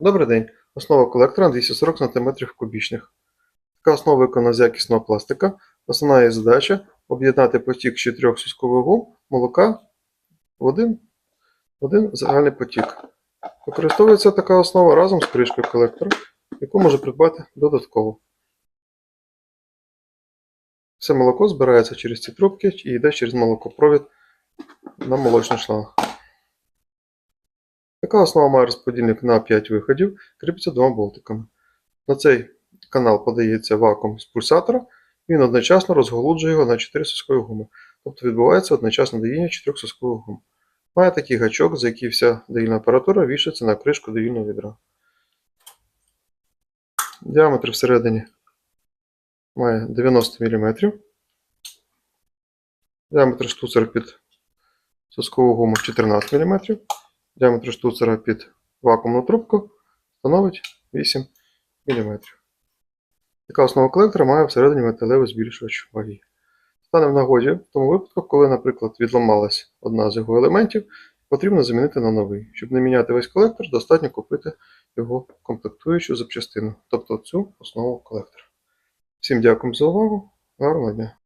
Добрий день. Основа колектора 240 см кубічних. Така основа виконана з якісного пластика. Основна її задача об'єднати потік з чотирьох сільськових гум молока в один, один загальний потік. Використовується така основа разом з кришкою колектора, яку може придбати додатково. Все молоко збирається через ці трубки і йде через молокопровід на молочний шланг. Така основа має розподільник на 5 виходів, кріпиться двома болтиками. На цей канал подається вакуум з пульсатора, він одночасно розголуджує його на 4 соскові гуми. Тобто відбувається одночасне доїння 4 соскових гум. Має такий гачок, за який вся доїльна апаратура вішається на кришку доїльного відра. Діаметр всередині має 90 мм. Діаметр штуцера під соскову гуму 14 мм. Діаметр штуцера під вакуумну трубку становить 8 мм. Така основа колектора має всередині металевий збільшувач ваги. Стане в нагоді в тому випадку, коли, наприклад, відламалась одна з його елементів, потрібно замінити на новий. Щоб не міняти весь колектор, достатньо купити його комплектуючу запчастину, тобто цю основу колектора. Всім дякую за увагу, гарного дня!